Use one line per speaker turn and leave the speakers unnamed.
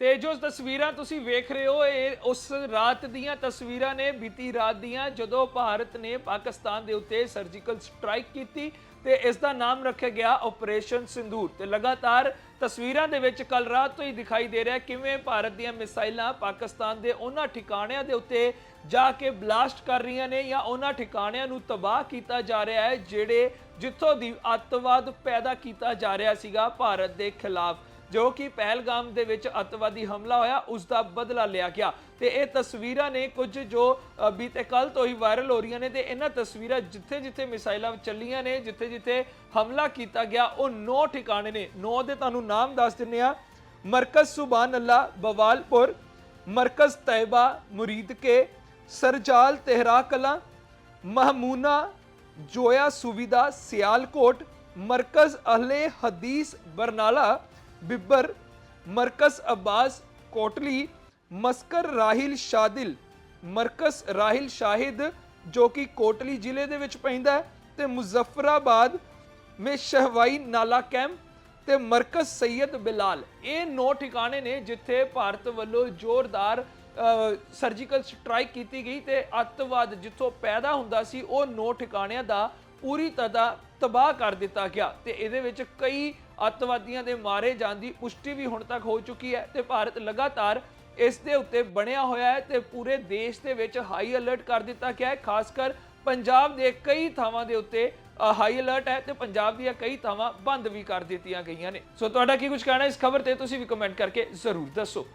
ਤੇ ਜੋ ਤਸਵੀਰਾਂ ਤੁਸੀਂ ਵੇਖ ਰਹੇ ਹੋ, ਇਹ ਉਸ ਰਾਤ ਦੀਆਂ ਤਸਵੀਰਾਂ ਨੇ, ਬੀਤੀ ਰਾਤ ਦੀਆਂ, ਜਦੋਂ ਭਾਰਤ ਨੇ ਪਾਕਿਸਤਾਨ ਦੇ ਉੱਤੇ ਸਰਜੀਕਲ ਸਟ੍ਰਾਈਕ ਕੀਤੀ ਤੇ ਇਸ ਦਾ ਨਾਮ ਰੱਖਿਆ ਗਿਆ ਆਪਰੇਸ਼ਨ ਸਿੰਧੂਰ ਤੇ ਲਗਾਤਾਰ ਤਸਵੀਰਾਂ ਦੇ ਵਿੱਚ ਕੱਲ ਰਾਤ ਤੋਂ ਹੀ ਦਿਖਾਈ ਦੇ ਰਿਹਾ ਕਿਵੇਂ ਭਾਰਤ ਦੀਆਂ ਮਿਸਾਈਲਾਂ ਪਾਕਿਸਤਾਨ ਦੇ ਉਹਨਾਂ ਠਿਕਾਣਿਆਂ ਦੇ ਉੱਤੇ ਜਾ ਕੇ ਬਲਾਸਟ ਕਰ ਰਹੀਆਂ ਨੇ ਜਾਂ ਉਹਨਾਂ ਠਿਕਾਣਿਆਂ ਨੂੰ ਤਬਾਹ ਕੀਤਾ ਜਾ ਰਿਹਾ ਹੈ, ਜਿਹੜੇ ਜਿੱਥੋਂ ਦੀ ਅੱਤਵਾਦ ਪੈਦਾ ਕੀਤਾ ਜਾ ਰਿਹਾ ਸੀਗਾ ਭਾਰਤ ਦੇ ਖਿਲਾਫ। ਜੋ ਕਿ ਪਹਿਲਗਾਮ ਦੇ ਵਿੱਚ ਅੱਤਵਾਦੀ ਹਮਲਾ ਹੋਇਆ, ਉਸ ਦਾ ਬਦਲਾ ਲਿਆ ਗਿਆ। ਤੇ ਇਹ ਤਸਵੀਰਾਂ ਨੇ ਕੁਝ ਜੋ ਬੀਤੇ ਕੱਲ ਤੋਂ ਹੀ ਵਾਇਰਲ ਹੋ ਰਹੀਆਂ ਨੇ ਤੇ ਇਹਨਾਂ ਤਸਵੀਰਾਂ ਜਿੱਥੇ ਜਿੱਥੇ ਮਿਸਾਈਲਾਂ ਚੱਲੀਆਂ ਨੇ ਜਿੱਥੇ ਜਿੱਥੇ ਹਮਲਾ ਕੀਤਾ ਗਿਆ, ਉਹ ਨੌ ਠਿਕਾਣੇ ਨੇ। ਨੌ ਦੇ ਤੁਹਾਨੂੰ ਨਾਮ ਦੱਸ ਦਿੰਨੇ ਆ ਮਰਕਜ਼ ਸੁਬਾਨ ਅੱਲਾ ਬਵਾਲਪੁਰ, ਮਰਕਜ਼ ਤੈਬਾ ਮੁਰੀਦ ਕੇ ਸਰਜਾਲ ਤਹਿਰਾ ਕਲਾਂ, ਮਹਮੂਨਾ, ਜੋਇਆ ਸੁਵਿਦਾ ਸਿਆਲਕੋਟ, ਮਰਕਜ਼ ਅਹਲੇ ਹਦੀਸ ਬਰਨਾਲਾ बिब्बर, मरकस अब्बास, कोटली ਮਸਕਰ ਰਾਹਿਲ ਸ਼ਾਦਿਲ ਮਰਕਸ ਰਾਹਿਲ ਸ਼ਾਹਿਦ ਜੋ ਕਿ ਕੋਟਲੀ ਜ਼ਿਲ੍ਹੇ ਦੇ ਵਿੱਚ ਪੈਂਦਾ ਹੈ ਤੇ ਮੁਜ਼ੱਫਰਾਬਾਦ ਮੇ ਸ਼ਹਵਾਈ ਨਾਲਾ ਕੈਂਪ ਤੇ ਮਰਕਸ ਸੈਦ ਬਿਲਾਲ ਇਹ ਨੌ ਠਿਕਾਣੇ ਨੇ ਜਿੱਥੇ ਭਾਰਤ ਵੱਲੋਂ ਜ਼ੋਰਦਾਰ ਸਰਜੀਕਲ ਸਟ੍ਰਾਈਕ ਕੀਤੀ ਗਈ ਤੇ ਅੱਤਵਾਦ ਜਿੱਥੋਂ ਪੈਦਾ ਹੁੰਦਾ ਸੀ ਉਹ ਨੌ ਠਿਕਾਣਿਆਂ ਦਾ ਪੂਰੀ ਤਰ੍ਹਾਂ ਤਬਾਹ ਕਰ ਦਿੱਤਾ ਗਿਆ ਤੇ ਇਹਦੇ ਵਿੱਚ ਕਈ ਅੱਤਵਾਦੀਆਂ ਦੇ ਮਾਰੇ ਜਾਣ ਦੀ ਪੁਸ਼ਟੀ ਵੀ ਹੁਣ ਤੱਕ ਹੋ ਚੁੱਕੀ ਹੈ ਤੇ ਭਾਰਤ ਲਗਾਤਾਰ ਇਸ ਦੇ ਉੱਤੇ ਬਣਿਆ ਹੋਇਆ ਹੈ ਤੇ ਪੂਰੇ ਦੇਸ਼ ਦੇ ਵਿੱਚ ਹਾਈ ਅਲਰਟ ਕਰ ਦਿੱਤਾ ਗਿਆ ਹੈ, ਖਾਸ ਕਰ ਪੰਜਾਬ ਦੇ ਕਈ ਥਾਵਾਂ ਦੇ ਉੱਤੇ ਹਾਈ ਅਲਰਟ ਹੈ ਤੇ ਪੰਜਾਬ ਦੀਆਂ ਕਈ ਥਾਵਾਂ ਬੰਦ ਵੀ ਕਰ ਦਿੱਤੀਆਂ ਗਈਆਂ ਨੇ। ਸੋ ਤੁਹਾਡਾ ਕੀ ਕੁਝ ਕਹਿਣਾ ਇਸ ਖਬਰ ਤੇ ਤੁਸੀਂ ਵੀ ਕਮੈਂਟ ਕਰਕੇ ਜ਼ਰੂਰ ਦੱਸੋ।